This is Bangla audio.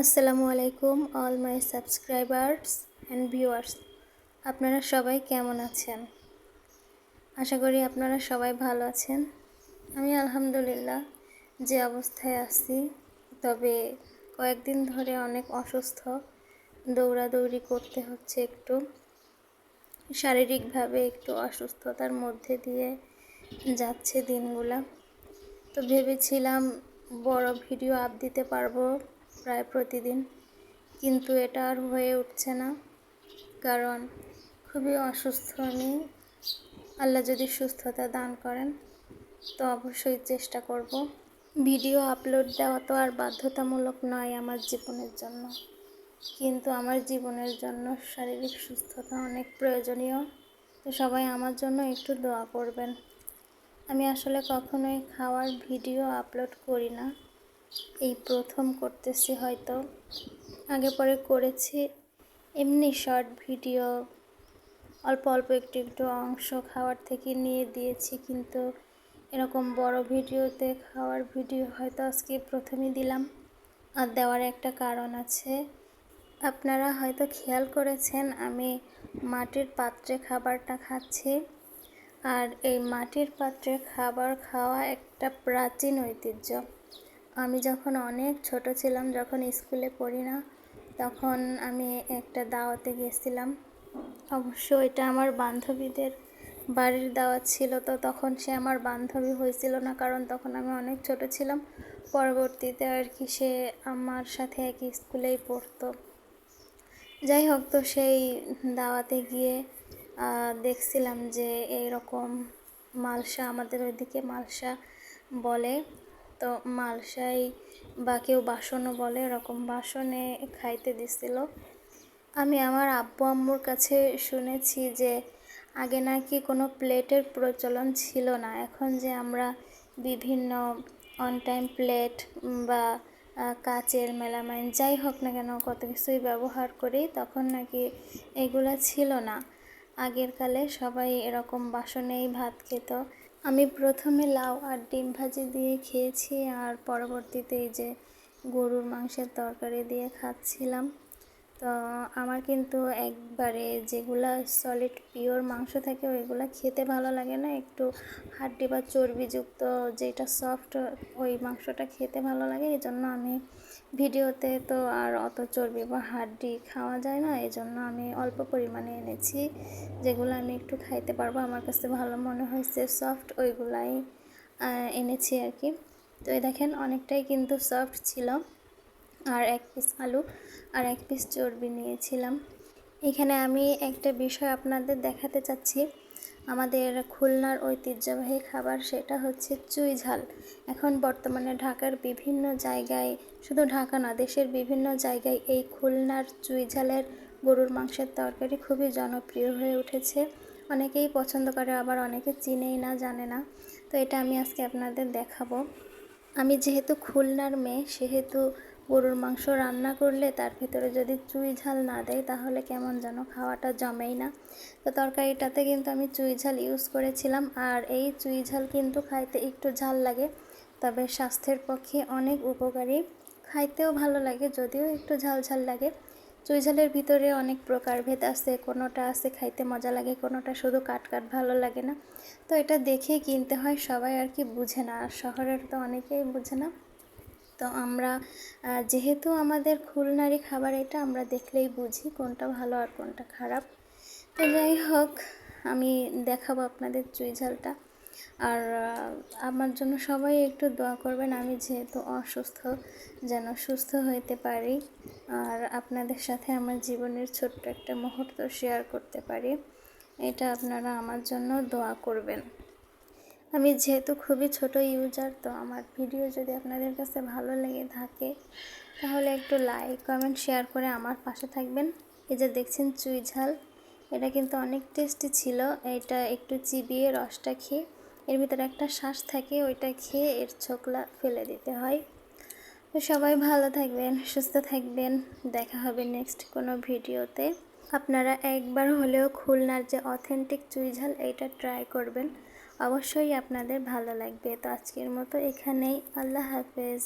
আসসালামু আলাইকুম all my subscribers and viewers আপনারা সবাই কেমন আছেন? আশা করি আপনারা সবাই ভালো আছেন। আমি আলহামদুলিল্লাহ যে অবস্থায় আছি, তবে কয়েকদিন ধরে অনেক অসুস্থ। দৌড়াদৌড়ি করতে হচ্ছে একটু। শারীরিকভাবে একটু অসুস্থতার মধ্যে দিয়ে যাচ্ছে দিনগুলা। তো ভেবেছিলাম বড় ভিডিও আপ দিতে পারব। প্রায় প্রতিদিন। কিন্তু এটা আর হয়ে উঠছে না, কারণ খুবই অসুস্থ আমি। আল্লাহ যদি সুস্থতা দান করেন, তো অবশ্যই চেষ্টা করব। ভিডিও আপলোড দেওয়া তো আর বাধ্যতামূলক নয় আমার জীবনের জন্য। কিন্তু আমার জীবনের জন্য শারীরিক সুস্থতা অনেক প্রয়োজনীয়। তো সবাই আমার জন্য একটু দোয়া করবেন। আমি আসলে কখনোই খাওয়ার ভিডিও আপলোড করি না। এই প্রথম করতেছি হয়তো। আগে পরে করেছি। এমনি শর্ট ভিডিও অল্প অল্প একটু একটু অংশ খাওয়ার থেকে নিয়ে দিয়েছি, কিন্তু এরকম বড় ভিডিওতে খাওয়ার ভিডিও হয়তো আজকে প্রথমেই দিলাম। আর দেওয়ার একটা কারণ আছে। আপনারা হয়তো খেয়াল করেছেন, আমি মাটির পাত্রে খাবারটা খাচ্ছি। আর এই মাটির পাত্রে খাবার খাওয়া একটা প্রাচীন ঐতিহ্য। আমি যখন অনেক ছোট ছিলাম, যখন স্কুলে পড়ি না, তখন আমি একটা দাওয়াতে গেছিলাম। অবশ্য এটা আমার বান্ধবীদের বাড়ির দাওয়াত ছিল, তো তখন সে আমার বান্ধবী হয়েছিল না, কারণ তখন আমি অনেক ছোট ছিলাম। পরবর্তীতে আর কি সে আমার সাথে একই স্কুলেই পড়তো। যাই হোক, তো সেই দাওয়াতে গিয়ে দেখছিলাম যে এইরকম মালসা, আমাদের ওইদিকে মালসা বলে। তো মালসাই বা কেউ বাসনও বলে, এরকম বাসনে খাইতে দিছিল। আমি আমার আব্বু আম্মুর কাছে শুনেছি যে আগে নাকি কোনো প্লেটের প্রচলন ছিল না। এখন যে আমরা বিভিন্ন অন টাইম প্লেট বা কাচের মেলামাইন যাই হোক না কেন কত কিছুই ব্যবহার করি, তখন নাকি এগুলো ছিল না। আগের কালে সবাই এরকম বাসনেই ভাত খেত। আমি প্রথমে লাউ আর ডিম ভাজি দিয়ে খেয়েছি আর পরবর্তীতে এই যে গরুর মাংসের তরকারি দিয়ে খাচ্ছিলাম। তো আমার কিন্তু একবারে যেগুলা সলিড পিওর মাংস থাকে ওইগুলো খেতে ভালো লাগে না। একটু হাড্ডি বা চর্বিযুক্ত যেটা সফট ওই মাংসটা খেতে ভালো লাগে এই জন্য আমি ভিডিওতে তো আর অত চর্বি বা হাড্ডি খাওয়া যায় না এই জন্য আমি অল্প পরিমাণে এনেছি। যেগুলো আমি একটু খাইতে পারব, আমার কাছে ভালো মনে হয়েছে সফট ওইগুলাই এনেছি আর কি। তো এই দেখেন, অনেকটাই কিন্তু সফট ছিল। আর এক পিস আলু আর এক পিস চর্বি নিয়েছিলাম। এখানে আমি একটা বিষয় আপনাদের দেখাতে চাচ্ছি। আমাদের খুলনার ঐতিহ্যবাহী খাবার সেটা হচ্ছে চুই ঝাল। এখন বর্তমানে ঢাকার বিভিন্ন জায়গায়, শুধু ঢাকা না, দেশের বিভিন্ন জায়গায় এই খুলনার চুই ঝালের গরুর মাংসের তরকারি খুবই জনপ্রিয় হয়ে উঠেছে। অনেকেই পছন্দ করে, আবার অনেকে চিনেই না, জানে না। তো এটা আমি আজকে আপনাদের দেখাবো। আমি যেহেতু খুলনার মেয়ে, সেহেতু গরুর মাংস রান্না করলে তার ভিতরে যদি চুই ঝাল না দেয়, তাহলে কেমন যেন খাওয়াটা জমেই না। তো তরকারিটাতে কিন্তু আমি চুই ঝাল ইউজ করেছিলাম, আর এই চুই ঝাল কিন্তু খাইতে একটু ঝাল লাগে। তবে স্বাস্থ্যের পক্ষে অনেক উপকারী। খাইতেও ভালো লাগে, যদিও একটু ঝাল ঝাল লাগে। চুই ঝালের ভিতরে অনেক প্রকারভেদ আছে, কোনোটা আছে খাইতে মজা লাগে, কোনোটা শুধু কাট কাট ভালো লাগে না। তো এটা দেখে কিনতে হয়, সবাই আর কি বুঝে না, আর শহরের তো অনেকেই বুঝে না। তো আমরা যেহেতু আমাদের খুলনারি খাবার এটা, আমরা দেখলেই বুঝি কোনটা ভালো আর কোনটা খারাপ। তো যাই হোক, আমি দেখাবো আপনাদের চুই ঝালটা। আর আমার জন্য সবাই একটু দোয়া করবেন, আমি যেহেতু অসুস্থ, যেন সুস্থ হইতে পারি। আর আপনাদের সাথে আমার জীবনের ছোট্ট একটা মুহূর্ত শেয়ার করতে পারি। এটা আপনারা আমার জন্য দোয়া করবেন। আমি যেহেতু খুবই ছোট ইউজার তো আমার ভিডিও যদি আপনাদের কাছে ভালো লেগে থাকে, তাহলে একটু লাইক কমেন্ট শেয়ার করে আমার পাশে থাকবেন। এই যে দেখছেন চুই ঝাল, এটা কিন্তু অনেক টেস্টি ছিল। এটা একটু চিবিয়ে রসটা খেয়ে, এর ভিতরে একটা শ্বাস থাকে, ওইটা খেয়ে এর ছোকলা ফেলে দিতে হয়। তো সবাই ভালো থাকবেন, সুস্থ থাকবেন। দেখা হবে নেক্সট কোনো ভিডিওতে। আপনারা একবার হলেও খুলনার যে অথেন্টিক চুই ঝাল, এইটা ট্রাই করবেন। অবশ্যই আপনাদের ভালো লাগবে। তো আজকের মতো এখানেই। আল্লাহ হাফেজ।